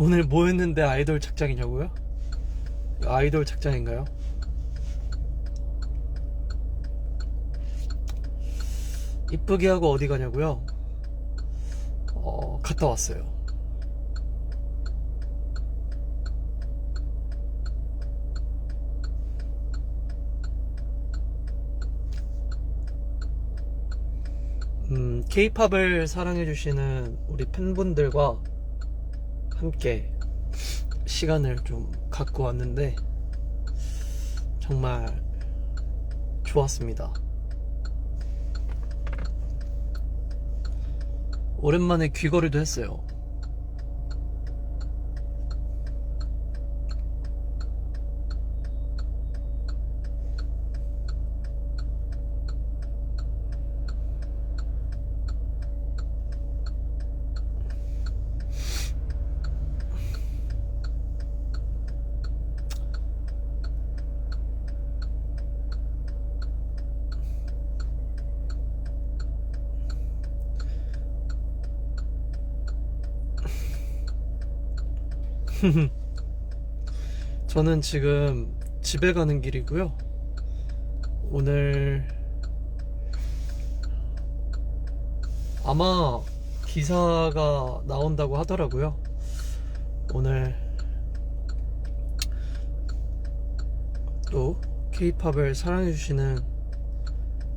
오늘 뭐 했는데 아이돌 착장이냐고요? 아이돌 착장인가요? 이쁘게 하고 어디 가냐고요? 어, 갔다 왔어요. 음, 케이팝을 사랑해주시는 우리 팬분들과 함께 시간을 좀 갖고 왔는데 정말 좋았습니다. 오랜만에 귀걸이도 했어요. 저는 지금 집에 가는 길이고요. 오늘 아마 기사가 나온다고 하더라고요. 오늘 또 케이팝을 사랑해주시는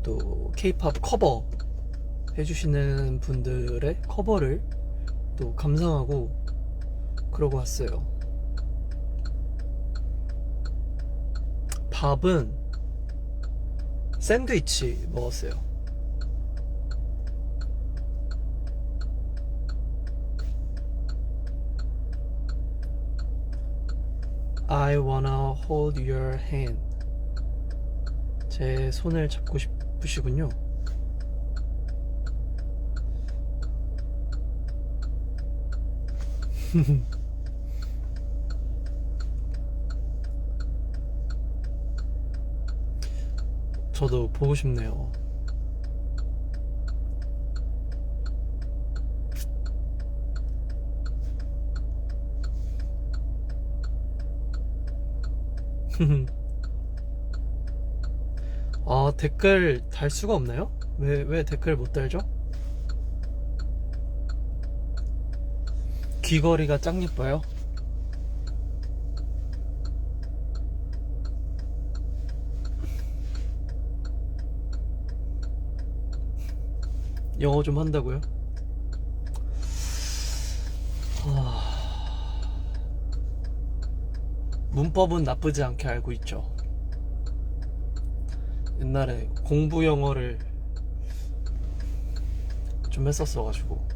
또 케이팝 커버 해주시는 분들의 커버를 또 감상하고 그러고 왔어요. 밥은 샌드위치 먹었어요. I wanna hold your hand. 제 손을 잡고 싶으시군요. 저도 보고 싶네요. 아, 댓글 달 수가 없나요? 왜, 왜 댓글 못 달죠? 귀걸이가 짱 예뻐요. 영어 좀 한다고요? 하... 문법은 나쁘지 않게 알고 있죠. 옛날에 공부 영어를 좀 했었어가지고.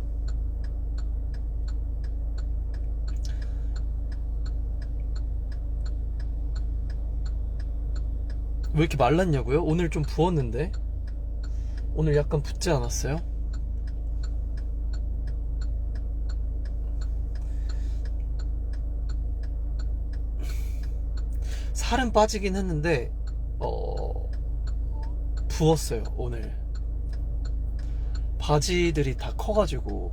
왜 이렇게 말랐냐고요? 오늘 좀 부었는데? 오늘 약간 붓지 않았어요? 살은 빠지긴 했는데 어 부었어요 오늘 바지들이 다 커가지고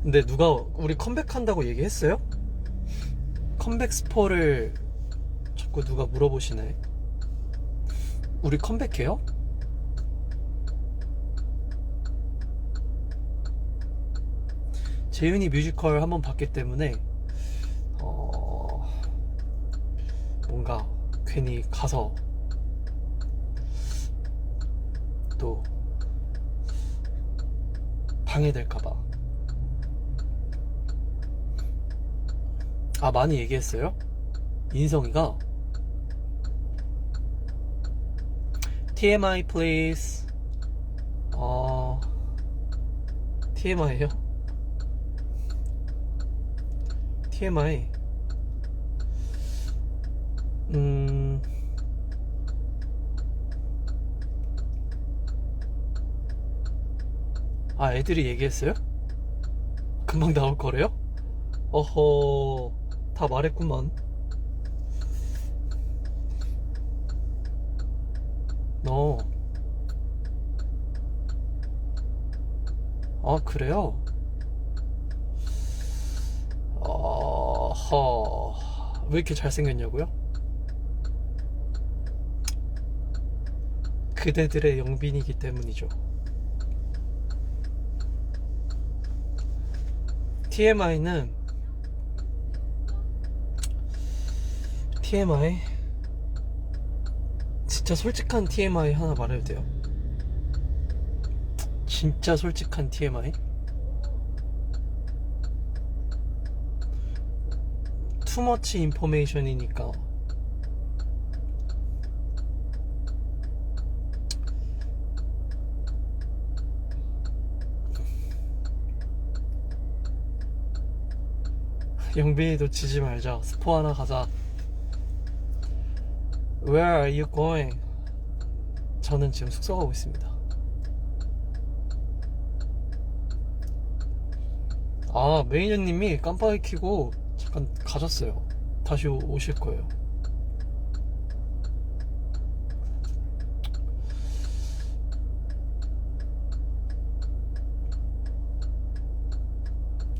근데 누가 우리 컴백한다고 얘기했어요? 컴백 스포를 자꾸 누가 물어보시네 우리 컴백해요? 재윤이 뮤지컬 한번 봤기 때문에 어 뭔가 괜히 가서 또 방해될까봐 아 많이 얘기했어요? 인성이가 TMI please 어 TMI에요? TMI 음 아, 애들이 얘기했어요? 금방 나올 거래요? 어허, 다 말했구만. 너. 아, 그래요? 왜 이렇게 잘생겼냐고요? 그대들의 영빈이기 때문이죠. TMI는 TMI 진짜 솔직한 TMI 하나 말해도 돼요? 진짜 솔직한 TMI? 투머치 인포메이션이니까 영빈이도 지지 말자. 스포 하나 가자. Where are you going? 저는 지금 숙소 가고 있습니다. 아 매니저님이 깜빡이 켜고 잠깐 가셨어요. 다시 오- 오실 거예요.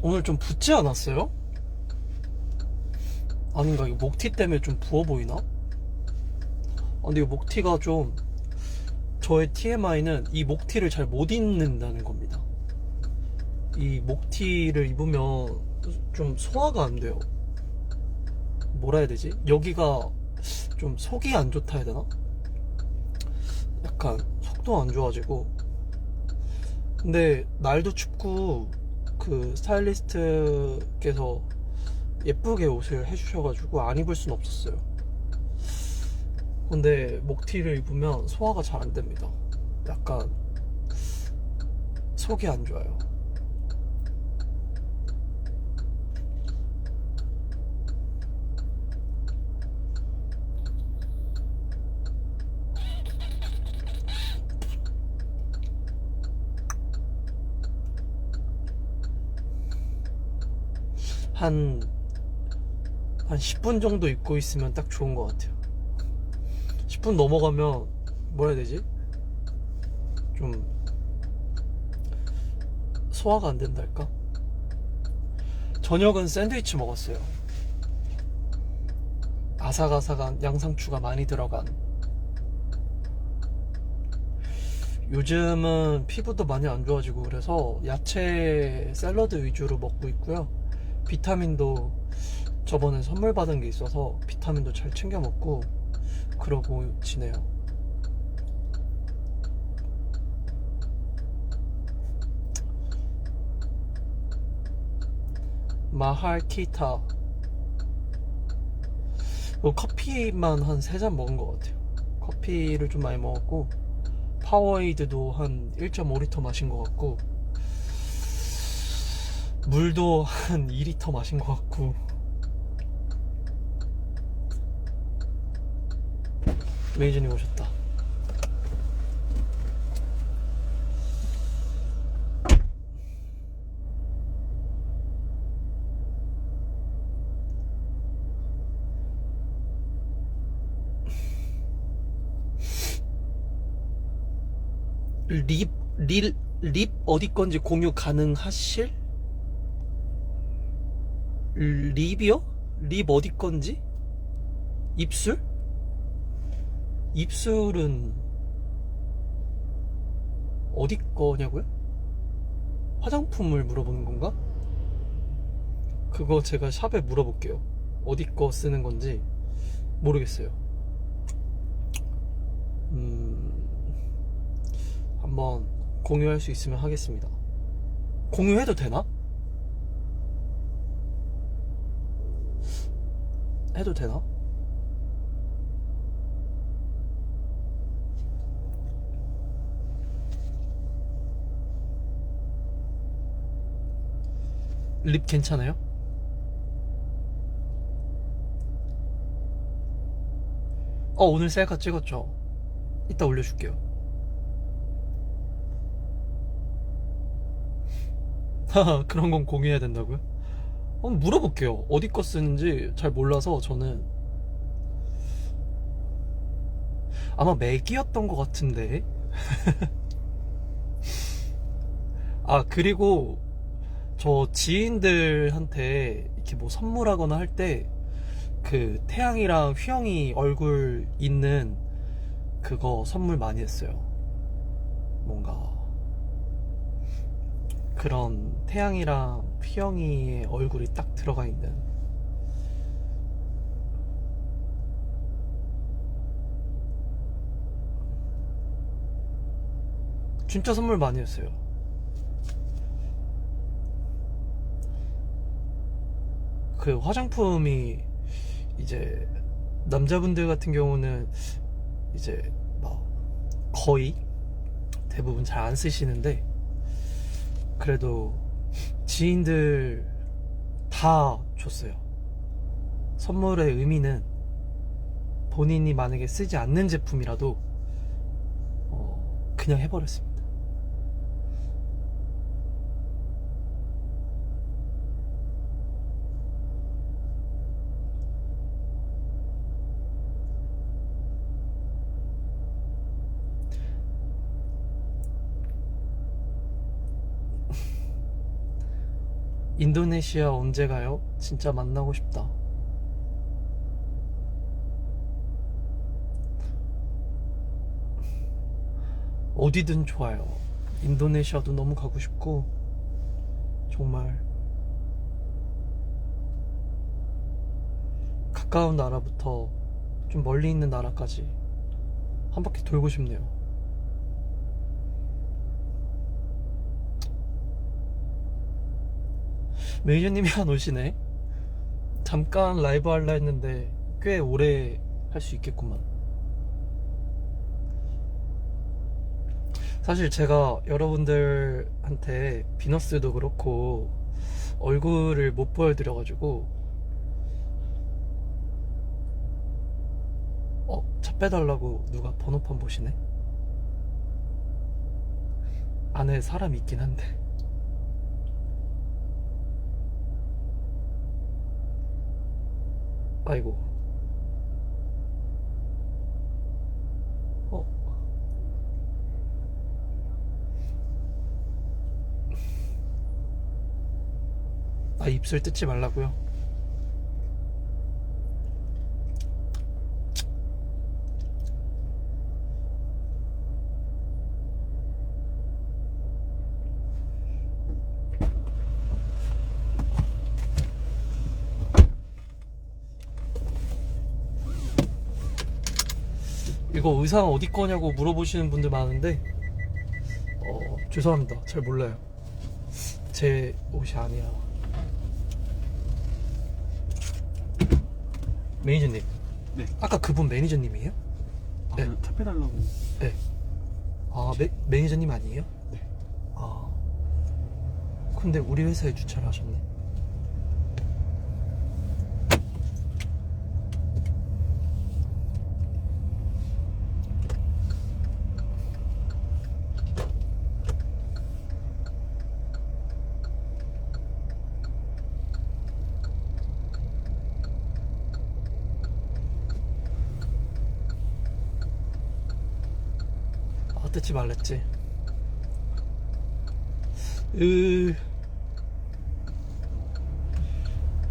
오늘 좀 붓지 않았어요? 아닌가 이거 목티 때문에 좀 부어 보이나? 아, 근데 이 목티가 좀 저의 TMI는 이 목티를 잘 못 입는다는 겁니다. 이 목티를 입으면 좀 소화가 안 돼요. 뭐라 해야 되지? 여기가 좀 속이 안 좋다 해야 되나? 약간 속도 안 좋아지고 근데 날도 춥고 그 스타일리스트께서 예쁘게 옷을 해주셔가지고 안 입을 순 없었어요. 근데 목티를 입으면 소화가 잘 안 됩니다. 약간 속이 안 좋아요. 한, 한 10분 정도 입고 있으면 딱 좋은 것 같아요. 10분 넘어가면, 뭐라 해야 되지? 좀, 소화가 안 된달까? 저녁은 샌드위치 먹었어요. 아삭아삭한 양상추가 많이 들어간. 요즘은 피부도 많이 안 좋아지고 그래서 야채 샐러드 위주로 먹고 있고요. 비타민도 저번에 선물 받은 게 있어서 비타민도 잘 챙겨 먹고 그러고 지내요. 마할 키타 어, 커피만 한 세 잔 먹은 것 같아요. 커피를 좀 많이 먹었고 파워에이드도 한 1.5리터 마신 것 같고 물도 한 2리터 마신 것 같고 메이저님 오셨다 립, 릴, 립 어디 건지 공유 가능하실? 립이요? 립 어디 건지? 입술? 입술은 어디 거냐고요? 화장품을 물어보는 건가? 그거 제가 샵에 물어볼게요. 어디 거 쓰는 건지 모르겠어요. 음, 한번 공유할 수 있으면 하겠습니다. 공유해도 되나? 해도 되나? 립 괜찮아요? 어 오늘 셀카 찍었죠? 이따 올려줄게요 그런 건 공유해야 된다고요? 한번 물어볼게요 어디 거 쓰는지 잘 몰라서 저는 아마 맥이었던 것 같은데 아 그리고 저 지인들한테 이렇게 뭐 선물하거나 할 때 그 태양이랑 휘영이 얼굴 있는 그거 선물 많이 했어요. 뭔가 그런 태양이랑 휘영이의 얼굴이 딱 들어가 있는 진짜 선물 많이 했어요. 그 화장품이 이제 남자분들 같은 경우는 이제 막 거의 대부분 잘 안 쓰시는데 그래도 지인들 다 줬어요. 선물의 의미는 본인이 만약에 쓰지 않는 제품이라도 어, 그냥 해버렸습니다. 인도네시아 언제 가요? 진짜 만나고 싶다. 어디든 좋아요. 인도네시아도 너무 가고 싶고, 정말 가까운 나라부터 좀 멀리 있는 나라까지 한 바퀴 돌고 싶네요. 매니저님이 안 오시네. 잠깐 라이브 할라 했는데 꽤 오래 할 수 있겠구만. 사실 제가 여러분들한테 비너스도 그렇고 얼굴을 못 보여드려가지고 어? 차 빼달라고 누가 번호판 보시네? 안에 사람 있긴 한데 아이고. 어. 아, 입술 뜯지 말라고요? 이거 의상 어디 거냐고 물어보시는 분들 많은데 어, 죄송합니다. 잘 몰라요. 제 옷이 아니야. 매니저님. 네. 아까 그분 매니저님이에요? 아, 네. 차 빼달라고. 네. 아, 매, 매니저님 아니에요? 네. 아. 근데 우리 회사에 주차를 하셨네. 아, 뜯지 말랬지. 으...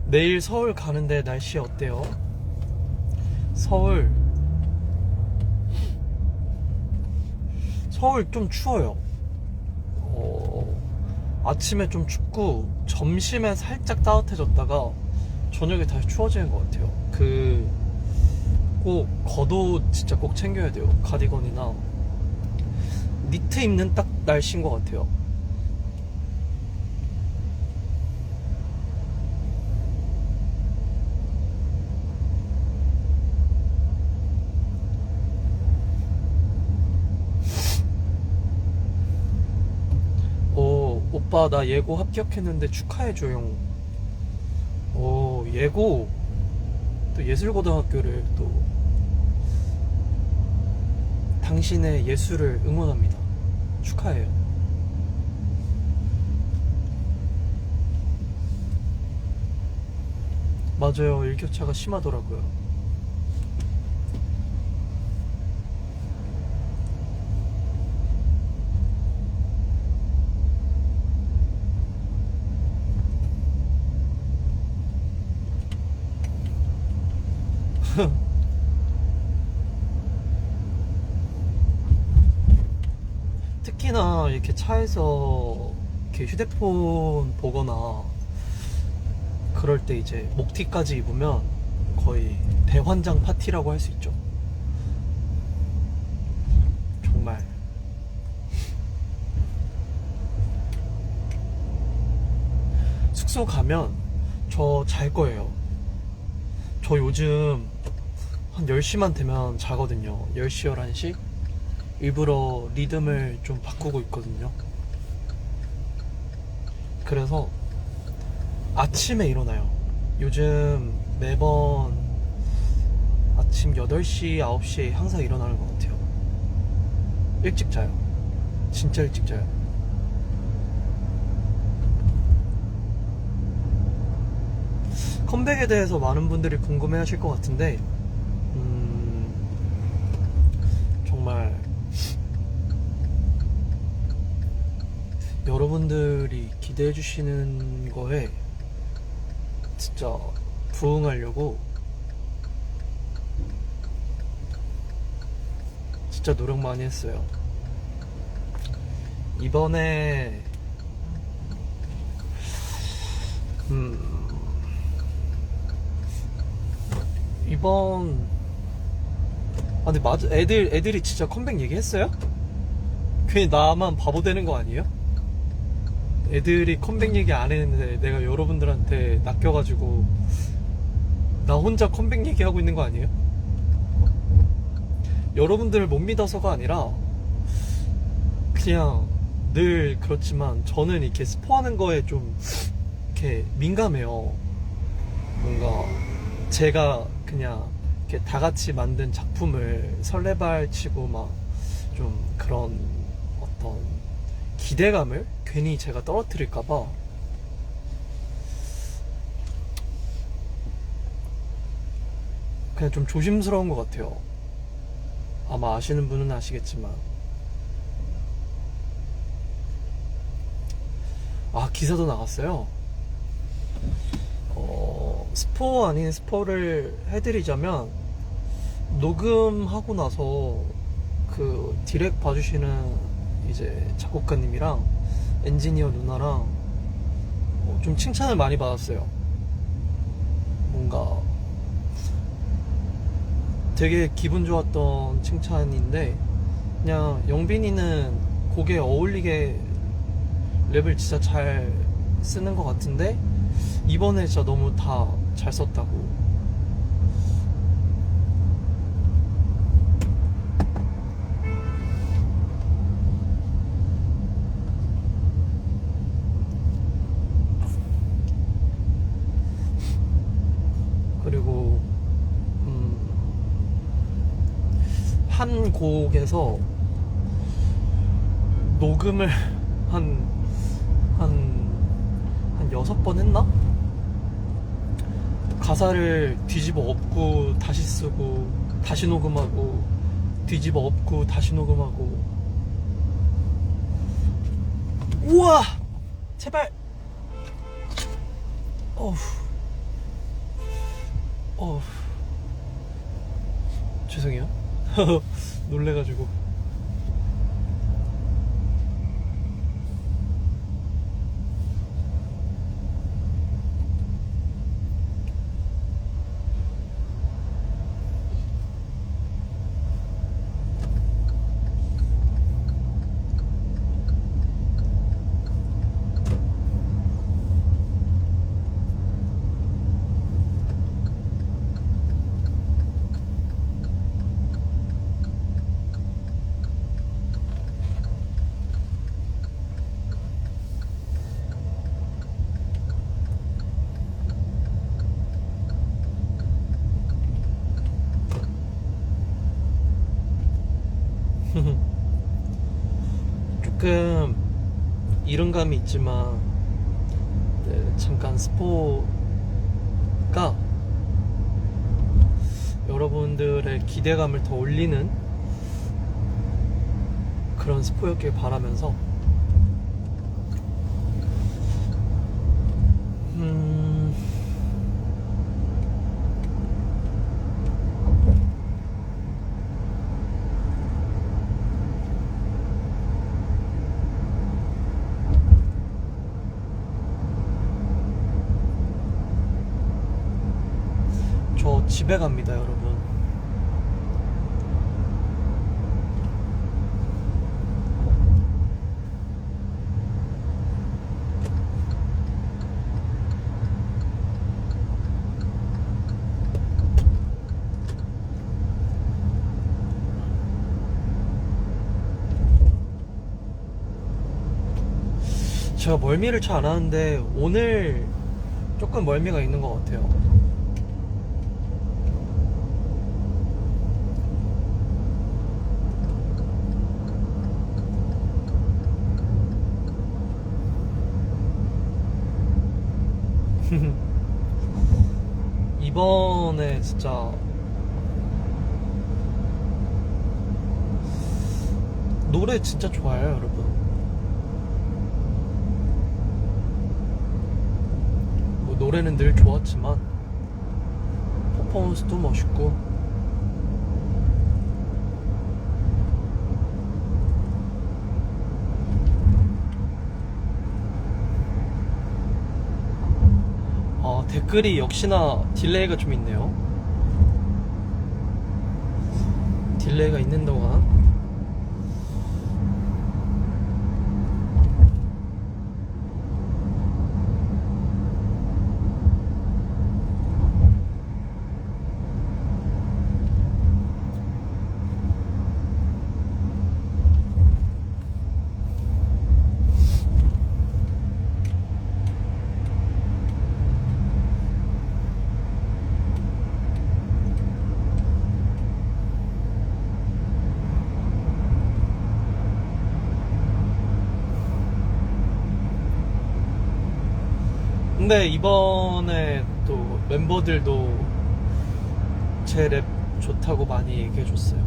내일 서울 가는데 날씨 어때요? 서울 서울 좀 추워요. 어, 아침에 좀 춥고 점심에 살짝 따뜻해졌다가 저녁에 다시 추워지는 것 같아요. 그 꼭 겉옷 진짜 꼭 챙겨야 돼요. 가디건이나 니트 입는 딱 날씨인 것 같아요. 오, 오빠 나 예고 합격했는데 축하해줘요. 오, 예고 또 예술고등학교를 또 당신의 예술을 응원합니다. 축하해요. 맞아요. 일교차가 심하더라고요. 특히나 이렇게 차에서 이렇게 휴대폰 보거나 그럴 때 이제 목티까지 입으면 거의 대환장 파티라고 할 수 있죠. 정말. 숙소 가면 저 잘 거예요. 저 요즘 한 10시만 되면 자거든요. 10시, 11시? 일부러 리듬을 좀 바꾸고 있거든요. 그래서 아침에 일어나요. 요즘 매번 아침 8시, 9시에 항상 일어나는 것 같아요. 일찍 자요. 진짜 일찍 자요. 컴백에 대해서 많은 분들이 궁금해 하실 것 같은데, 음, 정말, 여러분들이 기대해 주시는 거에 진짜 부응하려고 진짜 노력 많이 했어요. 이번에 음 이번 아 근데 맞아 애들 애들이 진짜 컴백 얘기했어요? 괜히 나만 바보 되는 거 아니에요? 애들이 컴백 얘기 안 했는데 내가 여러분들한테 낚여가지고 나 혼자 컴백 얘기하고 있는 거 아니에요? 여러분들을 못 믿어서가 아니라 그냥 늘 그렇지만 저는 이렇게 스포하는 거에 좀 이렇게 민감해요. 뭔가 제가 그냥 이렇게 다 같이 만든 작품을 설레발 치고 막 좀 그런 어떤 기대감을 괜히 제가 떨어뜨릴까봐 그냥 좀 조심스러운 것 같아요. 아마 아시는 분은 아시겠지만. 아, 기사도 나갔어요. 어, 스포 아닌 스포를 해드리자면, 녹음하고 나서 그 디렉 봐주시는 이제 작곡가님이랑 엔지니어 누나랑 어, 좀 칭찬을 많이 받았어요. 뭔가 되게 기분 좋았던 칭찬인데 그냥 영빈이는 곡에 어울리게 랩을 진짜 잘 쓰는 것 같은데 이번에 진짜 너무 다 잘 썼다고 음, 한 곡에서 녹음을 한, 한, 한 여섯 번 했나? 가사를 뒤집어 엎고 다시 쓰고 다시 녹음하고 뒤집어 엎고 다시 녹음하고 우와! 제발! 어후 어후 죄송해요 놀래가지고 조금 이른감이 있지만 네, 잠깐 스포가 여러분들의 기대감을 더 올리는 그런 스포였길 바라면서 음, 집에 갑니다, 여러분. 제가 멀미를 잘 안 하는데 오늘 조금 멀미가 있는 것 같아요. 이번에 진짜 노래 진짜 좋아요, 여러분. 뭐 노래는 늘 좋았지만 퍼포먼스도 멋있고 아, 댓글이 역시나 딜레이가 좀 있네요. 딜레이가 있는 동안 근데 이번에 또 멤버들도 제 랩 좋다고 많이 얘기해 줬어요.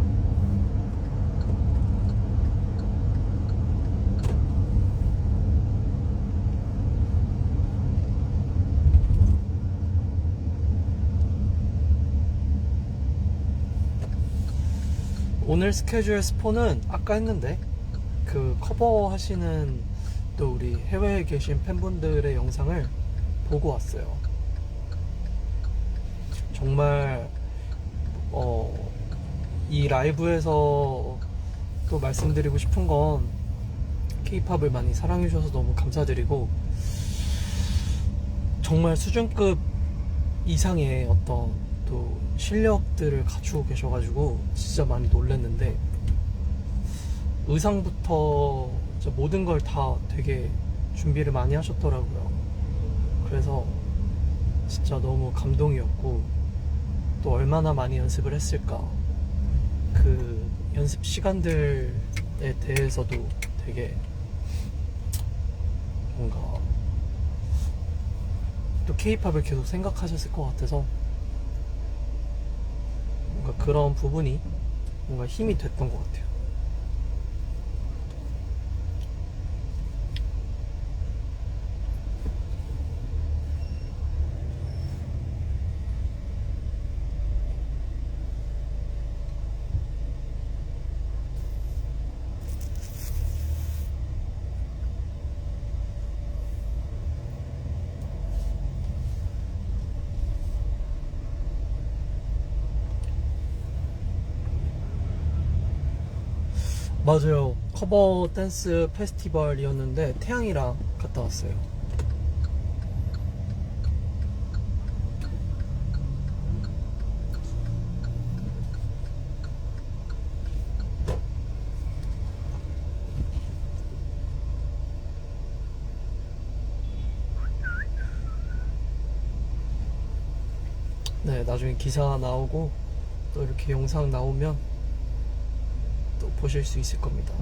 오늘 스케줄 스포는 아까 했는데 그 커버 하시는 또 우리 해외에 계신 팬분들의 영상을 보고 왔어요. 정말 어, 이 라이브에서 또 말씀드리고 싶은 건 케이팝을 많이 사랑해 주셔서 너무 감사드리고 정말 수준급 이상의 어떤 또 실력들을 갖추고 계셔가지고 진짜 많이 놀랐는데 의상부터 모든 걸 다 되게 준비를 많이 하셨더라고요. 그래서 진짜 너무 감동이었고 또 얼마나 많이 연습을 했을까 그 연습 시간들에 대해서도 되게 뭔가 또 케이팝을 계속 생각하셨을 것 같아서 뭔가 그런 부분이 뭔가 힘이 됐던 것 같아요. 맞아요. 커버 댄스 페스티벌이었는데 태양이랑 갔다 왔어요. 네, 나중에 기사 나오고 또 이렇게 영상 나오면 또 보실 수 있을 겁니다.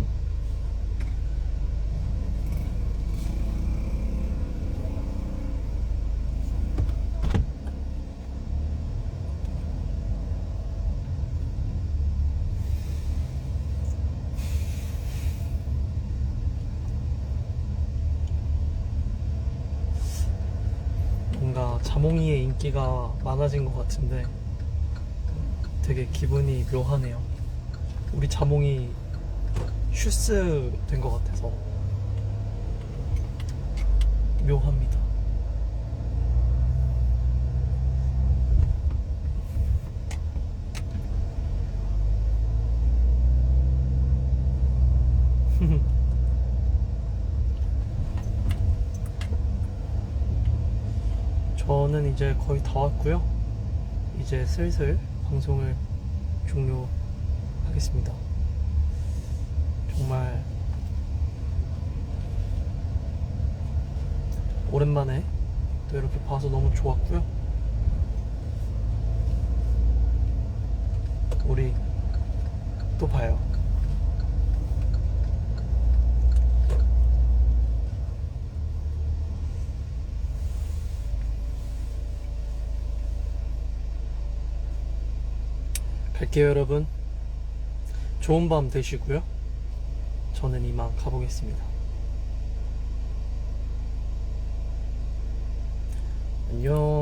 뭔가 자몽이의 인기가 많아진 것 같은데 되게 기분이 묘하네요. 우리 자몽이 슈스 된 것 같아서 묘합니다. 저는 이제 거의 다 왔고요. 이제 슬슬 방송을 종료 하겠습니다. 정말 오랜만에 또 이렇게 봐서 너무 좋았고요. 우리 또 봐요. 갈게요, 여러분. 좋은 밤 되시고요. 저는 이만 가보겠습니다. 안녕.